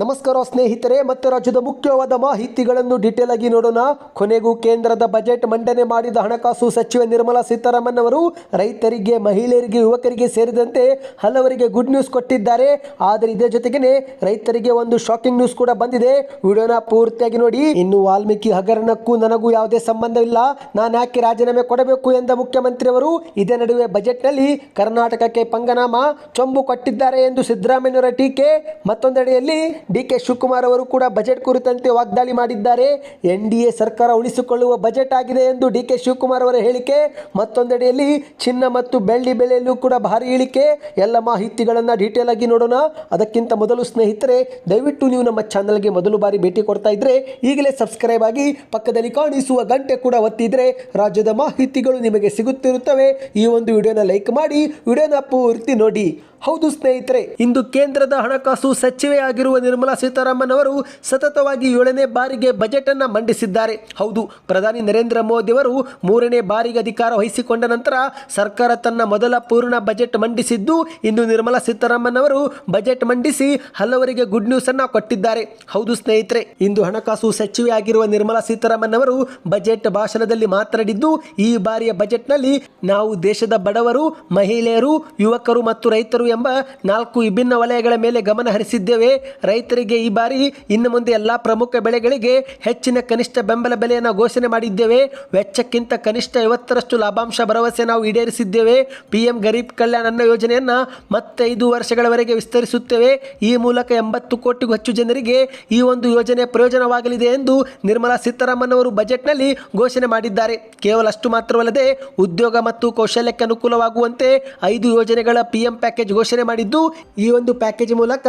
ನಮಸ್ಕಾರ ಸ್ನೇಹಿತರೆ, ಮತ್ತೆ ರಾಜ್ಯದ ಮುಖ್ಯವಾದ ಮಾಹಿತಿಗಳನ್ನು ಡೀಟೇಲ್ ಆಗಿ ನೋಡೋಣ. ಕೊನೆಗೂ ಕೇಂದ್ರದ ಬಜೆಟ್ ಮಂಡನೆ ಮಾಡಿದ ಹಣಕಾಸು ಸಚಿವೆ ನಿರ್ಮಲಾ ಸೀತಾರಾಮನ್ ಅವರು ರೈತರಿಗೆ, ಮಹಿಳೆಯರಿಗೆ, ಯುವಕರಿಗೆ ಸೇರಿದಂತೆ ಹಲವರಿಗೆ ಗುಡ್ ನ್ಯೂಸ್ ಕೊಟ್ಟಿದ್ದಾರೆ. ಆದರೆ ಇದೇ ಜೊತೆಗೇನೆ ರೈತರಿಗೆ ಒಂದು ಶಾಕಿಂಗ್ ನ್ಯೂಸ್ ಕೂಡ ಬಂದಿದೆ. ವಿಡಿಯೋನ ಪೂರ್ತಿಯಾಗಿ ನೋಡಿ. ಇನ್ನು ವಾಲ್ಮೀಕಿ ಹಗರಣಕ್ಕೂ ನನಗೂ ಯಾವುದೇ ಸಂಬಂಧವಿಲ್ಲ ನಾನು ಯಾಕೆ ರಾಜೀನಾಮೆ ಕೊಡಬೇಕು ಎಂದ ಮುಖ್ಯಮಂತ್ರಿ ಅವರು ಇದೇ ನಡುವೆ ಬಜೆಟ್ನಲ್ಲಿ ಕರ್ನಾಟಕಕ್ಕೆ ಪಂಗನಾಮ, ಚೊಂಬು ಕೊಟ್ಟಿದ್ದಾರೆ ಎಂದು ಸಿದ್ದರಾಮಯ್ಯವರ ಟೀಕೆ. ಮತ್ತೊಂದೆಡೆಯಲ್ಲಿ ಡಿ ಕೆ ಶಿವಕುಮಾರ್ ಅವರು ಕೂಡ ಬಜೆಟ್ ಕುರಿತಂತೆ ವಾಗ್ದಾಳಿ ಮಾಡಿದ್ದಾರೆ. ಎನ್ ಡಿ ಎ ಸರ್ಕಾರ ಉಳಿಸಿಕೊಳ್ಳುವ ಬಜೆಟ್ ಆಗಿದೆ ಎಂದು ಡಿ ಕೆ ಶಿವಕುಮಾರ್ ಅವರ ಹೇಳಿಕೆ. ಮತ್ತೊಂದೆಡೆಯಲ್ಲಿ ಚಿನ್ನ ಮತ್ತು ಬೆಳ್ಳಿ ಬೆಲೆಯಲ್ಲೂ ಕೂಡ ಭಾರಿ ಇಳಿಕೆ. ಎಲ್ಲ ಮಾಹಿತಿಗಳನ್ನು ಡೀಟೇಲ್ ಆಗಿ ನೋಡೋಣ. ಅದಕ್ಕಿಂತ ಮೊದಲು ಸ್ನೇಹಿತರೆ, ದಯವಿಟ್ಟು ನೀವು ನಮ್ಮ ಚಾನಲ್ಗೆ ಮೊದಲು ಬಾರಿ ಭೇಟಿ ಕೊಡ್ತಾ ಇದ್ರೆ ಈಗಲೇ ಸಬ್ಸ್ಕ್ರೈಬ್ ಆಗಿ ಪಕ್ಕದಲ್ಲಿ ಕಾಣಿಸುವ ಗಂಟೆ ಕೂಡ ಒತ್ತಿದ್ರೆ ರಾಜ್ಯದ ಮಾಹಿತಿಗಳು ನಿಮಗೆ ಸಿಗುತ್ತಿರುತ್ತವೆ. ಈ ಒಂದು ವಿಡಿಯೋನ ಲೈಕ್ ಮಾಡಿ, ವಿಡಿಯೋನ ಪೂರ್ತಿ ನೋಡಿ. ಹೌದು ಸ್ನೇಹಿತರೆ, ಇಂದು ಕೇಂದ್ರದ ಹಣಕಾಸು ಸಚಿವೆ ಆಗಿರುವ ನಿರ್ಮಲಾ ಸೀತಾರಾಮನ್ ಅವರು ಸತತವಾಗಿ ಏಳನೇ ಬಾರಿಗೆ ಬಜೆಟ್ ಅನ್ನ ಮಂಡಿಸಿದ್ದಾರೆ. ಹೌದು, ಪ್ರಧಾನಿ ನರೇಂದ್ರ ಮೋದಿ ಅವರು ಮೂರನೇ ಬಾರಿಗೆ ಅಧಿಕಾರ ವಹಿಸಿಕೊಂಡ ನಂತರ ಸರ್ಕಾರ ತನ್ನ ಮೊದಲ ಪೂರ್ಣ ಬಜೆಟ್ ಮಂಡಿಸಿದ್ದು, ಇಂದು ನಿರ್ಮಲಾ ಸೀತಾರಾಮನ್ ಅವರು ಬಜೆಟ್ ಮಂಡಿಸಿ ಹಲವರಿಗೆ ಗುಡ್ ನ್ಯೂಸ್ ಅನ್ನ ಕೊಟ್ಟಿದ್ದಾರೆ. ಹೌದು ಸ್ನೇಹಿತರೆ, ಇಂದು ಹಣಕಾಸು ಸಚಿವೆ ಆಗಿರುವ ನಿರ್ಮಲಾ ಸೀತಾರಾಮನ್ ಅವರು ಬಜೆಟ್ ಭಾಷಣದಲ್ಲಿ ಮಾತನಾಡಿದ್ದು, ಈ ಬಾರಿಯ ಬಜೆಟ್ನಲ್ಲಿ ನಾವು ದೇಶದ ಬಡವರು, ಮಹಿಳೆಯರು, ಯುವಕರು ಮತ್ತು ರೈತರು ಎಂಬ ನಾಲ್ಕು ವಿಭಿನ್ನ ವಲಯಗಳ ಮೇಲೆ ಗಮನ ಹರಿಸಿದ್ದೇವೆ. ರೈತರಿಗೆ ಈ ಬಾರಿ ಇನ್ನು ಮುಂದೆ ಎಲ್ಲ ಪ್ರಮುಖ ಬೆಳೆಗಳಿಗೆ ಹೆಚ್ಚಿನ ಕನಿಷ್ಠ ಬೆಂಬಲ ಬೆಲೆಯನ್ನು ಘೋಷಣೆ ಮಾಡಿದ್ದೇವೆ. ವೆಚ್ಚಕ್ಕಿಂತ ಕನಿಷ್ಠ ಐವತ್ತರಷ್ಟು ಲಾಭಾಂಶ ಭರವಸೆ ನಾವು ಈಡೇರಿಸಿದ್ದೇವೆ. ಪಿಎಂ ಗರೀಬ್ ಕಲ್ಯಾಣ ಅನ್ನ ಯೋಜನೆಯನ್ನು ಮತ್ತೆ ಐದು ವರ್ಷಗಳವರೆಗೆ ವಿಸ್ತರಿಸುತ್ತೇವೆ. ಈ ಮೂಲಕ ಎಂಬತ್ತು ಕೋಟಿಗೂ ಹೆಚ್ಚು ಜನರಿಗೆ ಈ ಒಂದು ಯೋಜನೆ ಪ್ರಯೋಜನವಾಗಲಿದೆ ಎಂದು ನಿರ್ಮಲಾ ಸೀತಾರಾಮನ್ ಅವರು ಬಜೆಟ್ನಲ್ಲಿ ಘೋಷಣೆ ಮಾಡಿದ್ದಾರೆ. ಕೇವಲ ಅಷ್ಟು ಮಾತ್ರವಲ್ಲದೆ ಉದ್ಯೋಗ ಮತ್ತು ಕೌಶಲ್ಯಕ್ಕೆ ಅನುಕೂಲವಾಗುವಂತೆ ಐದು ಯೋಜನೆಗಳ ಪಿಎಂ ಪ್ಯಾಕೇಜ್ ಘೋಷಣೆ ಮಾಡಿದ್ದು, ಈ ಒಂದು ಪ್ಯಾಕೇಜ್ ಮೂಲಕ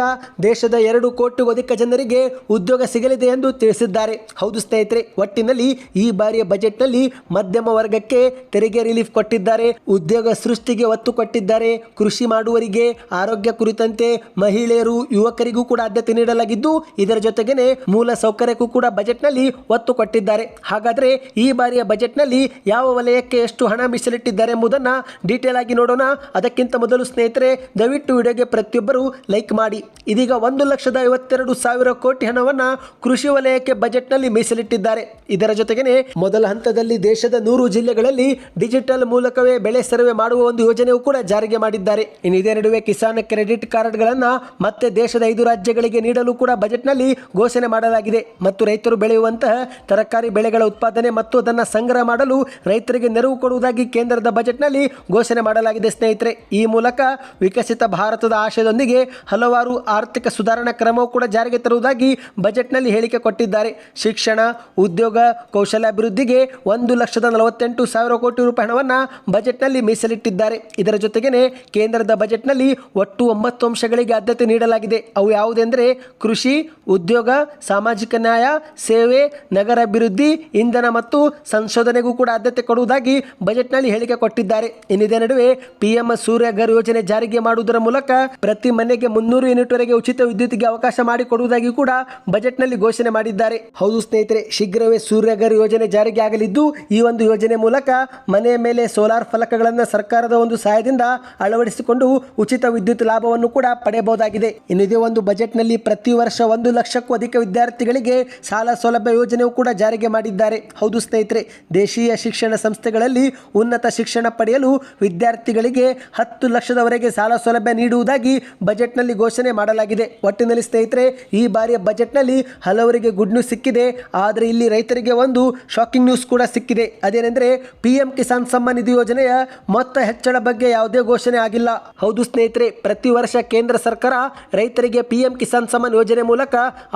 ದೇಶದ ಎರಡು ಕೋಟಿಗೂ ಅಧಿಕ ಜನರಿಗೆ ಉದ್ಯೋಗ ಸಿಗಲಿದೆ ಎಂದು ತಿಳಿಸಿದ್ದಾರೆ. ಹೌದು ಸ್ನೇಹಿತರೆ, ಒಟ್ಟಿನಲ್ಲಿ ಈ ಬಾರಿಯ ಬಜೆಟ್ನಲ್ಲಿ ಮಧ್ಯಮ ವರ್ಗಕ್ಕೆ ತೆರಿಗೆ ರಿಲೀಫ್ ಕೊಟ್ಟಿದ್ದಾರೆ, ಉದ್ಯೋಗ ಸೃಷ್ಟಿಗೆ ಒತ್ತು ಕೊಟ್ಟಿದ್ದಾರೆ, ಕೃಷಿ ಮಾಡುವವರಿಗೆ ಆರೋಗ್ಯ ಕುರಿತಂತೆ ಮಹಿಳೆಯರು, ಯುವಕರಿಗೂ ಕೂಡ ಆದ್ಯತೆ ನೀಡಲಾಗಿದ್ದು, ಇದರ ಜೊತೆಗೇನೆ ಮೂಲ ಸೌಕರ್ಯಕ್ಕೂ ಕೂಡ ಬಜೆಟ್ನಲ್ಲಿ ಒತ್ತು ಕೊಟ್ಟಿದ್ದಾರೆ. ಹಾಗಾದ್ರೆ ಈ ಬಾರಿಯ ಬಜೆಟ್ನಲ್ಲಿ ಯಾವ ವಲಯಕ್ಕೆ ಎಷ್ಟು ಹಣ ಮೀಸಲಿಟ್ಟಿದ್ದಾರೆ ಎಂಬುದನ್ನ ಡೀಟೇಲ್ ಆಗಿ ನೋಡೋಣ. ಅದಕ್ಕಿಂತ ಮೊದಲು ಸ್ನೇಹಿತರೆ ದಯವಿಟ್ಟು ವಿಡಿಯೋಗೆ ಪ್ರತಿಯೊಬ್ಬರು ಲೈಕ್ ಮಾಡಿ. ಇದೀಗ ಒಂದು ಲಕ್ಷದ ಐವತ್ತೆರಡು ಸಾವಿರ ಕೋಟಿ ಹಣವನ್ನ ಕೃಷಿ ವಲಯಕ್ಕೆ ಬಜೆಟ್ನಲ್ಲಿ ಮೀಸಲಿಟ್ಟಿದ್ದಾರೆ. ಇದರ ಜೊತೆಗೇನೆ ಮೊದಲ ಹಂತದಲ್ಲಿ ದೇಶದ ನೂರು ಜಿಲ್ಲೆಗಳಲ್ಲಿ ಡಿಜಿಟಲ್ ಮೂಲಕವೇ ಬೆಳೆ ಸರ್ವೆ ಮಾಡುವ ಒಂದು ಯೋಜನೆಯೂ ಕೂಡ ಜಾರಿಗೆ ಮಾಡಿದ್ದಾರೆ. ಇನ್ನು ಇದೇ ನಡುವೆ ಕಿಸಾನ್ ಕ್ರೆಡಿಟ್ ಕಾರ್ಡ್ಗಳನ್ನು ಮತ್ತೆ ದೇಶದ ಐದು ರಾಜ್ಯಗಳಿಗೆ ನೀಡಲು ಕೂಡ ಬಜೆಟ್ನಲ್ಲಿ ಘೋಷಣೆ ಮಾಡಲಾಗಿದೆ. ಮತ್ತು ರೈತರು ಬೆಳೆಯುವಂತಹ ತರಕಾರಿ ಬೆಳೆಗಳ ಉತ್ಪಾದನೆ ಮತ್ತು ಅದನ್ನು ಸಂಗ್ರಹ ಮಾಡಲು ರೈತರಿಗೆ ನೆರವು ಕೊಡುವುದಾಗಿ ಕೇಂದ್ರದ ಬಜೆಟ್ನಲ್ಲಿ ಘೋಷಣೆ ಮಾಡಲಾಗಿದೆ ಸ್ನೇಹಿತರೆ. ಈ ಮೂಲಕ ವಿಕಸಿತ ಭಾರತದ ಆಶಯದೊಂದಿಗೆ ಹಲವಾರು ಆರ್ಥಿಕ ಸುಧಾರಣಾ ಕ್ರಮವು ಕೂಡ ಜಾರಿಗೆ ತರುವುದಾಗಿ ಬಜೆಟ್ನಲ್ಲಿ ಹೇಳಿಕೆ ಕೊಟ್ಟಿದ್ದಾರೆ. ಶಿಕ್ಷಣ, ಉದ್ಯೋಗ, ಕೌಶಲ್ಯಾಭಿವೃದ್ಧಿಗೆ ಒಂದು ಲಕ್ಷದ ನಲವತ್ತೆಂಟು ಸಾವಿರ ಕೋಟಿ ರೂಪಾಯಿ ಹಣವನ್ನು ಬಜೆಟ್ನಲ್ಲಿ ಮೀಸಲಿಟ್ಟಿದ್ದಾರೆ. ಇದರ ಜೊತೆಗೇನೆ ಕೇಂದ್ರದ ಬಜೆಟ್ನಲ್ಲಿ ಒಟ್ಟು ಒಂಬತ್ತು ಅಂಶಗಳಿಗೆ ಆದ್ಯತೆ ನೀಡಲಾಗಿದೆ. ಅವು ಯಾವುದೆಂದರೆ ಕೃಷಿ, ಉದ್ಯೋಗ, ಸಾಮಾಜಿಕ ನ್ಯಾಯ, ಸೇವೆ ನಗರ ಅಭಿವೃದ್ಧಿ ಇಂಧನ ಮತ್ತು ಸಂಶೋಧನೆಗೂ ಕೂಡ ಆದ್ಯತೆ ಕೊಡುವುದಾಗಿ ಬಜೆಟ್ನಲ್ಲಿ ಹೇಳಿಕೆ ಕೊಟ್ಟಿದ್ದಾರೆ. ಇನ್ನಿದೇ ನಡುವೆ ಪಿಎಂ ಸೂರ್ಯಘರ್ ಯೋಜನೆ ಜಾರಿಗೆ ಮಾಡುವುದರ ಮೂಲಕ ಪ್ರತಿ ಮನೆಗೆ ಮುನ್ನೂರು ಯೂನಿಟ್ವರೆಗೆ ಉಚಿತ ವಿದ್ಯುತ್ಗೆ ಅವಕಾಶ ಮಾಡಿಕೊಡುವುದಾಗಿ ಕೂಡ ಬಜೆಟ್ನಲ್ಲಿ ಘೋಷಣೆ ಮಾಡಿದ್ದಾರೆ. ಹೌದು ಸ್ನೇಹಿತರೆ, ಶೀಘ್ರವೇ ಸೂರ್ಯಗರ್ ಯೋಜನೆ ಜಾರಿಗೆ ಆಗಲಿದ್ದು, ಈ ಒಂದು ಯೋಜನೆ ಮೂಲಕ ಮನೆಯ ಮೇಲೆ ಸೋಲಾರ್ ಫಲಕಗಳನ್ನು ಸರ್ಕಾರದ ಒಂದು ಸಹಾಯದಿಂದ ಅಳವಡಿಸಿಕೊಂಡು ಉಚಿತ ವಿದ್ಯುತ್ ಲಾಭವನ್ನು ಕೂಡ ಪಡೆಯಬಹುದಾಗಿದೆ. ಇನ್ನು ಇದೇ ಒಂದು ಬಜೆಟ್ನಲ್ಲಿ ಪ್ರತಿ ವರ್ಷ ಒಂದು ಲಕ್ಷಕ್ಕೂ ಅಧಿಕ ವಿದ್ಯಾರ್ಥಿಗಳಿಗೆ ಸಾಲ ಸೌಲಭ್ಯ ಯೋಜನೆಯೂ ಕೂಡ ಜಾರಿಗೆ ಮಾಡಿದ್ದಾರೆ. ಹೌದು ಸ್ನೇಹಿತರೆ, ದೇಶೀಯ ಶಿಕ್ಷಣ ಸಂಸ್ಥೆಗಳಲ್ಲಿ ಉನ್ನತ ಶಿಕ್ಷಣ ಪಡೆಯಲು ವಿದ್ಯಾರ್ಥಿಗಳಿಗೆ ಹತ್ತು ಲಕ್ಷದವರೆಗೆ ಸಾಲ ಸೌಲಭ್ಯ ನೀಡುವುದಾಗಿ ಬಜೆಟ್ನಲ್ಲಿ ಘೋಷಣೆ ಮಾಡಲಾಗಿದೆ. ಒಟ್ಟಿನಲ್ಲಿ ಸ್ನೇಹಿತರೆ, ಈ ಬಾರಿಯ ಬಜೆಟ್ನಲ್ಲಿ ಹಲವರಿಗೆ ಗುಡ್ ನ್ಯೂಸ್ ಸಿಕ್ಕಿದೆ. ಆದರೆ ಇಲ್ಲಿ ರೈತರಿಗೆ ಒಂದು ಶಾಕಿಂಗ್ ನ್ಯೂಸ್ ಕೂಡ ಸಿಕ್ಕಿದೆ. ಅದೇನೆಂದರೆ ಪಿ ಎಂ ಕಿಸಾನ್ ಸಮ್ಮಾನ್ ನಿಧಿ ಯೋಜನೆಯ ಮೊತ್ತ ಹೆಚ್ಚಳ ಬಗ್ಗೆ ಯಾವುದೇ ಘೋಷಣೆ ಆಗಿಲ್ಲ. ಹೌದು ಸ್ನೇಹಿತರೆ, ಪ್ರತಿ ವರ್ಷ ಕೇಂದ್ರ ಸರ್ಕಾರ ರೈತರಿಗೆ ಪಿ ಎಂ ಕಿಸಾನ್ ಸಮ್ಮಾನ್ ಯೋಜನೆ ಮೂಲಕ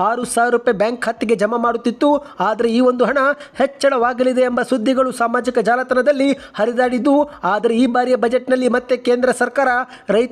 ಆರು ಸಾವಿರ ರೂಪಾಯಿ ಬ್ಯಾಂಕ್ ಖಾತೆಗೆ ಜಮಾ ಮಾಡುತ್ತಿತ್ತು. ಆದರೆ ಈ ಒಂದು ಹಣ ಹೆಚ್ಚಳವಾಗಲಿದೆ ಎಂಬ ಸುದ್ದಿಗಳು ಸಾಮಾಜಿಕ ಜಾಲತಾಣದಲ್ಲಿ ಹರಿದಾಡಿದ್ದು. ಆದರೆ ಈ ಬಾರಿಯ ಬಜೆಟ್ನಲ್ಲಿ ಮತ್ತೆ ಕೇಂದ್ರ ಸರ್ಕಾರ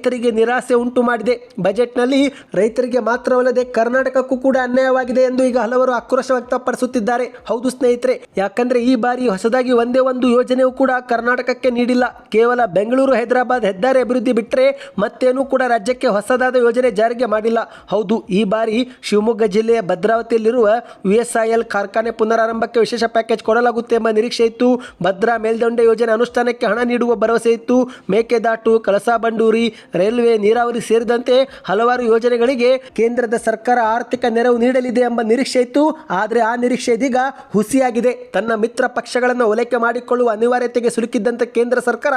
ರೈತರಿಗೆ ನಿರಾಸೆ ಉಂಟು ಮಾಡಿದೆ. ಬಜೆಟ್ನಲ್ಲಿ ರೈತರಿಗೆ ಮಾತ್ರವಲ್ಲದೆ ಕರ್ನಾಟಕಕ್ಕೂ ಕೂಡ ಅನ್ಯಾಯವಾಗಿದೆ ಎಂದು ಈಗ ಹಲವರು ಆಕ್ರೋಶ ವ್ಯಕ್ತಪಡಿಸುತ್ತಿದ್ದಾರೆ. ಹೌದು ಸ್ನೇಹಿತರೆ, ಯಾಕಂದ್ರೆ ಈ ಬಾರಿ ಹೊಸದಾಗಿ ಒಂದೇ ಒಂದು ಯೋಜನೆಯೂ ಕೂಡ ಕರ್ನಾಟಕಕ್ಕೆ ನೀಡಿಲ್ಲ. ಕೇವಲ ಬೆಂಗಳೂರು, ಹೈದರಾಬಾದ್ ಹೆದ್ದಾರಿ ಅಭಿವೃದ್ಧಿ ಬಿಟ್ಟರೆ ಮತ್ತೇನೂ ಕೂಡ ರಾಜ್ಯಕ್ಕೆ ಹೊಸದಾದ ಯೋಜನೆ ಜಾರಿಗೆ ಮಾಡಿಲ್ಲ. ಹೌದು, ಈ ಬಾರಿ ಶಿವಮೊಗ್ಗ ಜಿಲ್ಲೆಯ ಭದ್ರಾವತಿಯಲ್ಲಿರುವ ವಿಎಸ್ಐಎಲ್ ಕಾರ್ಖಾನೆ ಪುನರಾರಂಭಕ್ಕೆ ವಿಶೇಷ ಪ್ಯಾಕೇಜ್ ಕೊಡಲಾಗುತ್ತೆ ಎಂಬ ನಿರೀಕ್ಷೆ ಇತ್ತು. ಭದ್ರಾ ಮೇಲ್ದಂಡೆ ಯೋಜನೆ ಅನುಷ್ಠಾನಕ್ಕೆ ಹಣ ನೀಡುವ ಭರವಸೆ ಇತ್ತು. ಮೇಕೆದಾಟು, ಕಳಸಾ ಬಂಡೂರಿ ರೈಲ್ವೆ, ನೀರಾವರಿ ಸೇರಿದಂತೆ ಹಲವಾರು ಯೋಜನೆಗಳಿಗೆ ಕೇಂದ್ರದ ಸರ್ಕಾರ ಆರ್ಥಿಕ ನೆರವು ನೀಡಲಿದೆ ಎಂಬ ನಿರೀಕ್ಷೆ ಇತ್ತು. ಆದರೆ ಆ ನಿರೀಕ್ಷೆ ಇದೀಗ ಹುಸಿಯಾಗಿದೆ. ತನ್ನ ಮಿತ್ರ ಪಕ್ಷಗಳನ್ನು ಓಲೈಕೆ ಮಾಡಿಕೊಳ್ಳುವ ಅನಿವಾರ್ಯತೆಗೆ ಸಿಲುಕಿದ್ದಂತೆ ಕೇಂದ್ರ ಸರ್ಕಾರ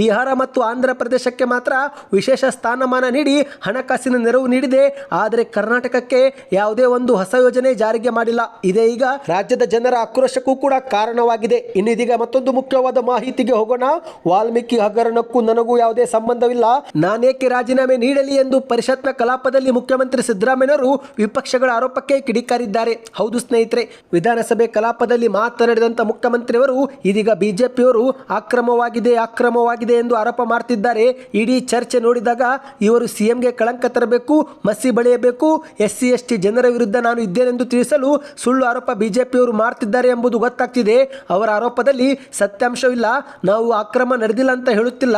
ಬಿಹಾರ ಮತ್ತು ಆಂಧ್ರ ಪ್ರದೇಶಕ್ಕೆ ಮಾತ್ರ ವಿಶೇಷ ಸ್ಥಾನಮಾನ ನೀಡಿ ಹಣಕಾಸಿನ ನೆರವು ನೀಡಿದೆ. ಆದರೆ ಕರ್ನಾಟಕಕ್ಕೆ ಯಾವುದೇ ಒಂದು ಹೊಸ ಯೋಜನೆ ಜಾರಿಗೆ ಮಾಡಿಲ್ಲ. ಇದೇ ಈಗ ರಾಜ್ಯದ ಜನರ ಆಕ್ರೋಶಕ್ಕೂ ಕೂಡ ಕಾರಣವಾಗಿದೆ. ಇನ್ನು ಇದೀಗ ಮತ್ತೊಂದು ಮುಖ್ಯವಾದ ಮಾಹಿತಿಗೆ ಹೋಗೋಣ. ವಾಲ್ಮೀಕಿ ಹಗರಣಕ್ಕೂ ನನಗೂ ಯಾವುದೇ ಸಂಬಂಧವಿಲ್ಲ. ನಾನೇಕೆ ರಾಜೀನಾಮೆ ನೀಡಲಿ ಎಂದು ಪರಿಷತ್ನ ಕಲಾಪದಲ್ಲಿ ಮುಖ್ಯಮಂತ್ರಿ ಸಿದ್ದರಾಮಯ್ಯನವರು ವಿಪಕ್ಷಗಳ ಆರೋಪಕ್ಕೆ ಕಿಡಿಕಾರಿದ್ದಾರೆ. ಹೌದು ಸ್ನೇಹಿತರೆ, ವಿಧಾನಸಭೆ ಕಲಾಪದಲ್ಲಿ ಮಾತನಾಡಿದಂಥ ಮುಖ್ಯಮಂತ್ರಿಯವರು ಇದೀಗ ಬಿಜೆಪಿಯವರು ಆಕ್ರಮವಾಗಿದೆ ಆಕ್ರಮವಾಗಿದೆ ಎಂದು ಆರೋಪ ಮಾಡ್ತಿದ್ದಾರೆ. ಇಡೀ ಚರ್ಚೆ ನೋಡಿದಾಗ ಇವರು ಸಿಎಂಗೆ ಕಳಂಕ ತರಬೇಕು, ಮಸಿ ಬಳಿಯಬೇಕು ಎಸ್ ಸಿ ಎಸ್ ಟಿ ಜನರ ವಿರುದ್ಧ ನಾನು ಇದ್ದೇನೆಂದು ತಿಳಿಸಲು ಸುಳ್ಳು ಆರೋಪ ಬಿಜೆಪಿಯವರು ಮಾಡ್ತಿದ್ದಾರೆ ಎಂಬುದು ಗೊತ್ತಾಗ್ತಿದೆ. ಅವರ ಆರೋಪದಲ್ಲಿ ಸತ್ಯಾಂಶವಿಲ್ಲ, ನಾವು ಅಕ್ರಮ ನಡೆದಿಲ್ಲ ಅಂತ ಹೇಳುತ್ತಿಲ್ಲ.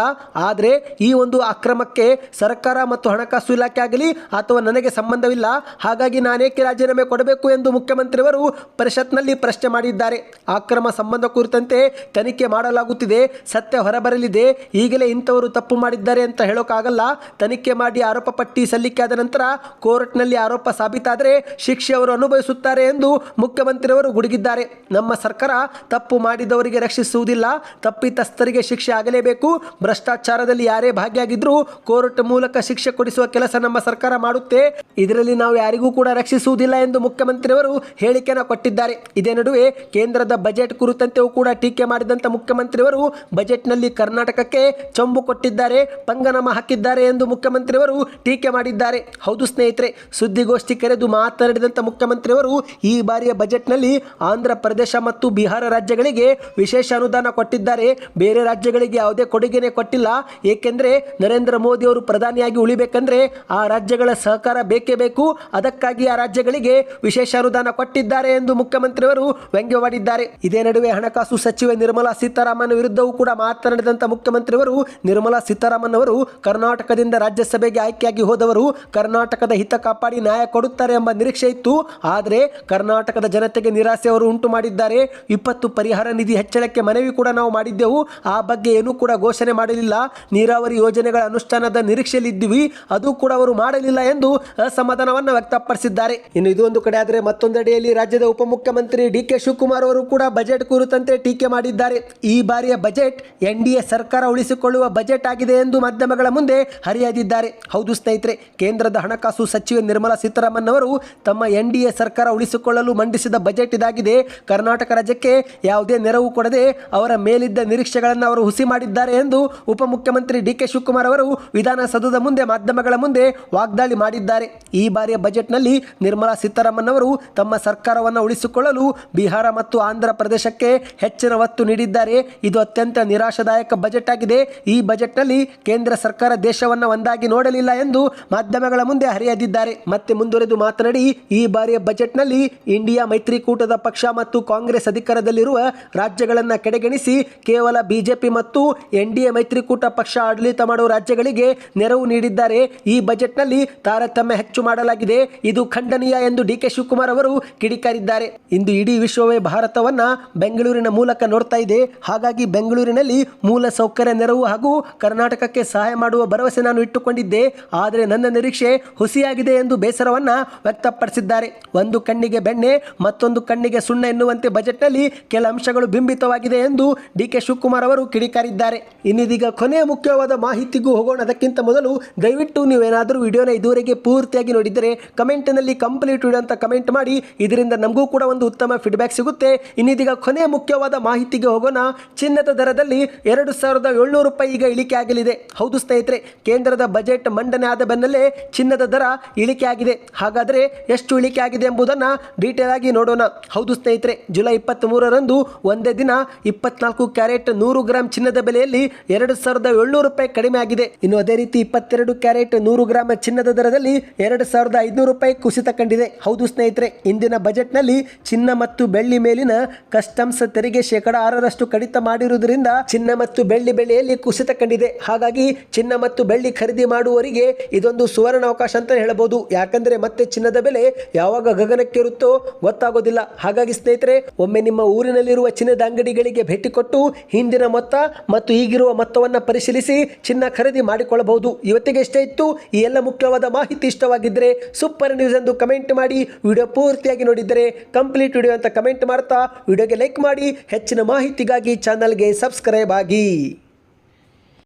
ಆದರೆ ಈ ಒಂದು ಅಕ್ರಮಕ್ಕೆ ಸರ್ಕಾರ ಮತ್ತು ಹಣಕಾಸು ಇಲಾಖೆ ಆಗಲಿ ಅಥವಾ ನನಗೆ ಸಂಬಂಧವಿಲ್ಲ, ಹಾಗಾಗಿ ನಾನೇಕೆ ರಾಜೀನಾಮೆ ಕೊಡಬೇಕು ಎಂದು ಮುಖ್ಯಮಂತ್ರಿಯವರು ಪರಿಷತ್ನಲ್ಲಿ ಪ್ರಶ್ನೆ ಮಾಡಿದ್ದಾರೆ. ಅಕ್ರಮ ಸಂಬಂಧ ಕುರಿತಂತೆ ತನಿಖೆ ಮಾಡಲಾಗುತ್ತಿದೆ, ಸತ್ಯ ಹೊರಬರಲಿದೆ, ಈಗಲೇ ಇಂಥವರು ತಪ್ಪು ಮಾಡಿದ್ದಾರೆ ಅಂತ ಹೇಳೋಕ್ಕಾಗಲ್ಲ. ತನಿಖೆ ಮಾಡಿ ಆರೋಪ ಪಟ್ಟಿ ಸಲ್ಲಿಕೆ ಆದ ನಂತರ ಕೋರ್ಟ್ನಲ್ಲಿ ಆರೋಪ ಸಾಬೀತಾದರೆ ಶಿಕ್ಷೆ ಅವರು ಅನುಭವಿಸುತ್ತಾರೆ ಎಂದು ಮುಖ್ಯಮಂತ್ರಿಯವರು ಗುಡುಗಿದ್ದಾರೆ. ನಮ್ಮ ಸರ್ಕಾರ ತಪ್ಪು ಮಾಡಿದವರಿಗೆ ರಕ್ಷಿಸುವುದಿಲ್ಲ, ತಪ್ಪಿತಸ್ಥರಿಗೆ ಶಿಕ್ಷೆ ಆಗಲೇಬೇಕು. ಭ್ರಷ್ಟಾಚಾರದಲ್ಲಿ ಯಾರೇ ಭಾಗಿಯಾಗಿದ್ರೂ ಕೋರ್ಟ್ ಮೂಲಕ ಶಿಕ್ಷೆ ಕೊಡಿಸುವ ಕೆಲಸ ನಮ್ಮ ಸರ್ಕಾರ ಮಾಡುತ್ತೆ. ಇದರಲ್ಲಿ ನಾವು ಯಾರಿಗೂ ಕೂಡ ರಕ್ಷಿಸುವುದಿಲ್ಲ ಎಂದು ಮುಖ್ಯಮಂತ್ರಿಯವರು ಹೇಳಿಕೆಯನ್ನು ಕೊಟ್ಟಿದ್ದಾರೆ. ಇದೇ ನಡುವೆ ಕೇಂದ್ರದ ಬಜೆಟ್ ಕುರಿತಂತೆಯೂ ಕೂಡ ಟೀಕೆ ಮಾಡಿದಂಥ ಮುಖ್ಯಮಂತ್ರಿಯವರು ಬಜೆಟ್ನಲ್ಲಿ ಕರ್ನಾಟಕಕ್ಕೆ ಚಂಬು ಕೊಟ್ಟಿದ್ದಾರೆ, ಪಂಗನಮ ಹಾಕಿದ್ದಾರೆ ಎಂದು ಮುಖ್ಯಮಂತ್ರಿಯವರು ಟೀಕೆ ಮಾಡಿದ್ದಾರೆ. ಹೌದು ಸ್ನೇಹಿತರೆ, ಸುದ್ದಿಗೋಷ್ಠಿ ಕರೆದು ಮಾತನಾಡಿದಂಥ ಮುಖ್ಯಮಂತ್ರಿಯವರು ಈ ಬಾರಿಯ ಬಜೆಟ್ನಲ್ಲಿ ಆಂಧ್ರ ಪ್ರದೇಶ ಮತ್ತು ಬಿಹಾರ ರಾಜ್ಯಗಳಿಗೆ ವಿಶೇಷ ಅನುದಾನ ಕೊಟ್ಟಿದ್ದಾರೆ. ಬೇರೆ ರಾಜ್ಯಗಳಿಗೆ ಯಾವುದೇ ಕೊಡುಗೆನೆ ಕೊಟ್ಟಿಲ್ಲ. ಏಕೆಂದರೆ ನರೇಂದ್ರ ಮೋದಿ ಅವರು ಪ್ರಧಾನಿಯಾಗಿ ಉಳಿಬೇಕಂದ್ರೆ ಆ ರಾಜ್ಯಗಳ ಸಹಕಾರ ಬೇಕೇ ಬೇಕು. ಅದಕ್ಕಾಗಿ ಆ ರಾಜ್ಯಗಳಿಗೆ ವಿಶೇಷ ಅನುದಾನ ಕೊಟ್ಟಿದ್ದಾರೆ ಎಂದು ಮುಖ್ಯಮಂತ್ರಿಯವರು ವ್ಯಂಗ್ಯವಾಡಿದ್ದಾರೆ. ಇದೇ ನಡುವೆ ಹಣಕಾಸು ಸಚಿವೆ ನಿರ್ಮಲಾ ಸೀತಾರಾಮನ್ ವಿರುದ್ಧವೂ ಕೂಡ ಮಾತನಾಡಿದಂಥ ಮುಖ್ಯಮಂತ್ರಿಯವರು ನಿರ್ಮಲಾ ಸೀತಾರಾಮನ್ ಅವರು ಕರ್ನಾಟಕದಿಂದ ರಾಜ್ಯಸಭೆಗೆ ಆಯ್ಕೆಯಾಗಿ ಹೋದವರು ಕರ್ನಾಟಕದ ಹಿತ ಕಾಪಾಡಿ ನ್ಯಾಯ ಕೊಡುತ್ತಾರೆ ಎಂಬ ನಿರೀಕ್ಷೆ ಇತ್ತು. ಆದರೆ ಕರ್ನಾಟಕದ ಜನತೆಗೆ ನಿರಾಸೆ ಅವರು ಉಂಟು ಮಾಡಿದ್ದಾರೆ. ಇಪ್ಪತ್ತು ಪರಿಹಾರ ನಿಧಿ ಹೆಚ್ಚಳಕ್ಕೆ ಮನವಿ ಕೂಡ ನಾವು ಮಾಡಿದ್ದೆವು. ಆ ಬಗ್ಗೆ ಏನೂ ಕೂಡ ಘೋಷಣೆ ಮಾಡಲಿಲ್ಲ. ನೀರಾವರಿ ಯೋಜನೆಗಳ ಅನುಷ್ಠಾನದ ನಿರೀಕ್ಷೆಯಲ್ಲಿದ್ದೀವಿ, ಅದು ಕೂಡ ಅವರು ಮಾಡಲಿಲ್ಲ ಎಂದು ಅಸಮಾಧಾನವನ್ನು ವ್ಯಕ್ತಪಡಿಸಿದ್ದಾರೆ. ಇನ್ನು ಇದು ಒಂದು ಕಡೆ ಆದರೆ ಮತ್ತೊಂದೆಡೆಯಲ್ಲಿ ರಾಜ್ಯದ ಉಪಮುಖ್ಯಮಂತ್ರಿ ಡಿ ಕೆ ಶಿವಕುಮಾರ್ ಅವರು ಕೂಡ ಬಜೆಟ್ ಕುರಿತಂತೆ ಟೀಕೆ ಮಾಡಿದ್ದಾರೆ. ಈ ಬಾರಿಯ ಬಜೆಟ್ ಎನ್ ಡಿ ಸರ್ಕಾರ ಉಳಿಸಿಕೊಳ್ಳುವ ಬಜೆಟ್ ಆಗಿದೆ ಎಂದು ಮಾಧ್ಯಮಗಳ ಮುಂದೆ ಹರಿಯದಿದ್ದಾರೆ. ಹೌದು ಸ್ನೇಹಿತರೆ, ಕೇಂದ್ರದ ಹಣಕಾಸು ಸಚಿವೆ ನಿರ್ಮಲಾ ಸೀತಾರಾಮನ್ ಅವರು ತಮ್ಮ ಎನ್ ಡಿ ಸರ್ಕಾರ ಉಳಿಸಿಕೊಳ್ಳಲು ಮಂಡಿಸಿದ ಬಜೆಟ್ ಇದಾಗಿದೆ. ಕರ್ನಾಟಕ ರಾಜ್ಯಕ್ಕೆ ಯಾವುದೇ ನೆರವು ಕೊಡದೆ ಅವರ ಮೇಲಿದ್ದ ನಿರೀಕ್ಷೆಗಳನ್ನು ಅವರು ಹುಸಿ ಮಾಡಿದ್ದಾರೆ ಎಂದು ಉಪಮುಖ್ಯಮಂತ್ರಿ ಡಿ ಕೆ ಶಿವಕುಮಾರ್ ಅವರು ವಿಧಾನಸೌಧದ ಮುಂದೆ, ಮಾಧ್ಯಮಗಳ ಮುಂದೆ ವಾಗ್ದಾಳಿ ಮಾಡಿದ್ದಾರೆ. ಈ ಬಾರಿಯ ಬಜೆಟ್ನಲ್ಲಿ ನಿರ್ಮಲಾ ಸೀತಾರಾಮನ್ ಅವರು ತಮ್ಮ ಸರ್ಕಾರವನ್ನು ಉಳಿಸಿಕೊಳ್ಳಲು ಬಿಹಾರ ಮತ್ತು ಆಂಧ್ರ ಪ್ರದೇಶಕ್ಕೆ ಹೆಚ್ಚಿನ ಒತ್ತು ನೀಡಿದ್ದಾರೆ. ಇದು ಅತ್ಯಂತ ನಿರಾಶಾದಾಯಕ ಬಜೆಟ್ ಆಗಿದೆ. ಈ ಬಜೆಟ್ನಲ್ಲಿ ಕೇಂದ್ರ ಸರ್ಕಾರ ದೇಶವನ್ನು ಒಂದಾಗಿ ನೋಡಲಿಲ್ಲ ಎಂದು ಮಾಧ್ಯಮಗಳ ಮುಂದೆ ಹರಿಯದಿದ್ದಾರೆ. ಮತ್ತೆ ಮುಂದುವರೆದು ಮಾತನಾಡಿ, ಈ ಬಾರಿಯ ಬಜೆಟ್ನಲ್ಲಿ ಇಂಡಿಯಾ ಮೈತ್ರಿಕೂಟದ ಪಕ್ಷ ಮತ್ತು ಕಾಂಗ್ರೆಸ್ ಅಧಿಕಾರದಲ್ಲಿರುವ ರಾಜ್ಯಗಳನ್ನು ಕಡೆಗಣಿಸಿ ಕೇವಲ ಬಿಜೆಪಿ ಮತ್ತು ಎನ್ಡಿಎ ಮೈತ್ರಿಕೂಟ ಪಕ್ಷ ಆಡಳಿತ ಮಾಡುವ ರಾಜ್ಯಗಳಿಗೆ ನೆರವು ನೀಡಿದ್ದಾರೆ. ಈ ಬಜೆಟ್ನಲ್ಲಿ ತಾರತಮ್ಯ ಹೆಚ್ಚು ಮಾಡಲಾಗಿದೆ. ಇದು ಖಂಡನೀಯ ಎಂದು ಡಿ ಕೆ ಶಿವಕುಮಾರ್ ಅವರು ಕಿಡಿಕಾರಿದ್ದಾರೆ. ಇಂದು ಇಡೀ ವಿಶ್ವವೇ ಭಾರತವನ್ನ ಬೆಂಗಳೂರಿನ ಮೂಲಕ ನೋಡ್ತಾ ಇದೆ. ಹಾಗಾಗಿ ಬೆಂಗಳೂರಿನಲ್ಲಿ ಮೂಲ ಸೌಕರ್ಯ ನೆರವು ಹಾಗೂ ಕರ್ನಾಟಕಕ್ಕೆ ಸಹಾಯ ಮಾಡುವ ಭರವಸೆ ನಾನು ಇಟ್ಟುಕೊಂಡಿದ್ದೆ. ಆದರೆ ನನ್ನ ನಿರೀಕ್ಷೆ ಹುಸಿಯಾಗಿದೆ ಎಂದು ಬೇಸರವನ್ನ ವ್ಯಕ್ತಪಡಿಸಿದ್ದಾರೆ. ಒಂದು ಕಣ್ಣಿಗೆ ಬೆಣ್ಣೆ, ಮತ್ತೊಂದು ಕಣ್ಣಿಗೆ ಸುಣ್ಣ ಎನ್ನುವಂತೆ ಬಜೆಟ್ನಲ್ಲಿ ಕೆಲ ಅಂಶಗಳು ಬಿಂಬಿತವಾಗಿದೆ ಎಂದು ಡಿ ಕೆ ಶಿವಕುಮಾರ್ ಅವರು ಕಿಡಿಕಾರಿದ್ದಾರೆ. ಇನ್ನಿದೀಗ ಕೊನೆಯ ಮುಖ್ಯವಾದ ಮಾಹಿತಿಗೂ ಹೋಗೋಣ ಅದಕ್ಕಿಂತ ಮೊದಲು ದಯವಿಟ್ಟು ನೀವೇನಾದರೂ ವಿಡಿಯೋನ ಇದುವರೆಗೆ ಪೂರ್ತಿಯಾಗಿ ನೋಡಿದರೆ ಕಮೆಂಟ್ನಲ್ಲಿ ಕಂಪ್ಲೀಟ್ ವಿಡಿಯೋ ಅಂತ ಕಮೆಂಟ್ ಮಾಡಿ. ಇದರಿಂದ ನಮಗೂ ಕೂಡ ಒಂದು ಉತ್ತಮ ಫೀಡ್ಬ್ಯಾಕ್ ಸಿಗುತ್ತೆ. ಇನ್ನಿದೀಗ ಕೊನೆಯ ಮುಖ್ಯವಾದ ಮಾಹಿತಿಗೆ ಹೋಗೋಣ. ಚಿನ್ನದ ದರದಲ್ಲಿ ಎರಡು ಸಾವಿರದ ಏಳ್ನೂರು ರೂಪಾಯಿ ಈಗ ಇಳಿಕೆ ಆಗಲಿದೆ. ಹೌದು ಸ್ನೇಹಿತರೆ, ಕೇಂದ್ರದ ಬಜೆಟ್ ಮಂಡನೆ ಆದ ಬೆನ್ನಲ್ಲೇ ಚಿನ್ನದ ದರ ಇಳಿಕೆ ಆಗಿದೆ. ಹಾಗಾದರೆ ಎಷ್ಟು ಇಳಿಕೆ ಆಗಿದೆ ಎಂಬುದನ್ನು ಡೀಟೇಲ್ ಆಗಿ ನೋಡೋಣ. ಹೌದು ಸ್ನೇಹಿತರೆ, ಜುಲೈ ಇಪ್ಪತ್ತ್ ಮೂರರಂದು ಒಂದೇ ದಿನ ಇಪ್ಪತ್ನಾಲ್ಕು ಕ್ಯಾರೆಟ್ ನೂರು ಗ್ರಾಂ ಚಿನ್ನದ ಬೆಲೆಯಲ್ಲಿ ಎರಡು ಸಾವಿರದ ಏಳ್ನೂರು ರೂಪಾಯಿ ಕಡಿಮೆ ಆಗಿದೆ. ಅದೇ ರೀತಿ ಇಪ್ಪತ್ತೆರಡು ಕ್ಯಾರೆಟ್ ನೂರು ಗ್ರಾಂ ಚಿನ್ನದ ದರದಲ್ಲಿ ಎರಡು ಸಾವಿರದ ಐದುನೂರು ರೂಪಾಯಿ ಕುಸಿತ ಕಂಡಿದೆ. ಹೌದು ಸ್ನೇಹಿತರೆ, ಇಂದಿನ ಬಜೆಟ್ನಲ್ಲಿ ಚಿನ್ನ ಮತ್ತು ಬೆಳ್ಳಿ ಮೇಲಿನ ಕಸ್ಟಮ್ಸ್ ತೆರಿಗೆ ಶೇಕಡ ಆರರಷ್ಟು ಕಡಿತ ಮಾಡಿರುವುದರಿಂದ ಚಿನ್ನ ಮತ್ತು ಬೆಳ್ಳಿ ಬೆಲೆಯಲ್ಲಿ ಕುಸಿತ ಕಂಡಿದೆ. ಹಾಗಾಗಿ ಚಿನ್ನ ಮತ್ತು ಬೆಳ್ಳಿ ಖರೀದಿ ಮಾಡುವವರಿಗೆ ಇದೊಂದು ಸುವರ್ಣ ಅವಕಾಶ ಅಂತ ಹೇಳಬಹುದು. ಯಾಕಂದ್ರೆ ಮತ್ತೆ ಚಿನ್ನದ ಬೆಲೆ ಯಾವಾಗ ಗಗನಕ್ಕೇರುತ್ತೋ ಗೊತ್ತಾಗೋದಿಲ್ಲ. ಹಾಗಾಗಿ ಸ್ನೇಹಿತರೆ, ಒಮ್ಮೆ ನಿಮ್ಮ ಊರಿನಲ್ಲಿರುವ ಚಿನ್ನದ ಅಂಗಡಿಗಳಿಗೆ ಭೇಟಿ ಕೊಟ್ಟು ಹಿಂದಿನ ಮೊತ್ತ ಮತ್ತು ಈಗಿರುವ ಮೊತ್ತವನ್ನು ಪರಿಶೀಲಿಸಿ ಚಿನ್ನ ಖರೀದಿ ಮಾಡಿ ಮಾಡಿಕೊಳ್ಳಬಹುದು. ಇವತ್ತಿಗೆ ಎಷ್ಟೇ ಇತ್ತು. ಈ ಎಲ್ಲ ಮುಖ್ಯವಾದ ಮಾಹಿತಿ ಇಷ್ಟವಾಗಿದ್ದರೆ ಸೂಪರ್ ನ್ಯೂಸ್ ಎಂದು ಕಮೆಂಟ್ ಮಾಡಿ. ವಿಡಿಯೋ ಪೂರ್ತಿಯಾಗಿ ನೋಡಿದರೆ ಕಂಪ್ಲೀಟ್ ವಿಡಿಯೋ ಅಂತ ಕಮೆಂಟ್ ಮಾಡ್ತಾ. ವಿಡಿಯೋಗೆ ಲೈಕ್ ಮಾಡಿ. ಹೆಚ್ಚಿನ ಮಾಹಿತಿಗಾಗಿ ಚಾನಲ್ಗೆ ಸಬ್ಸ್ಕ್ರೈಬ್ ಆಗಿ.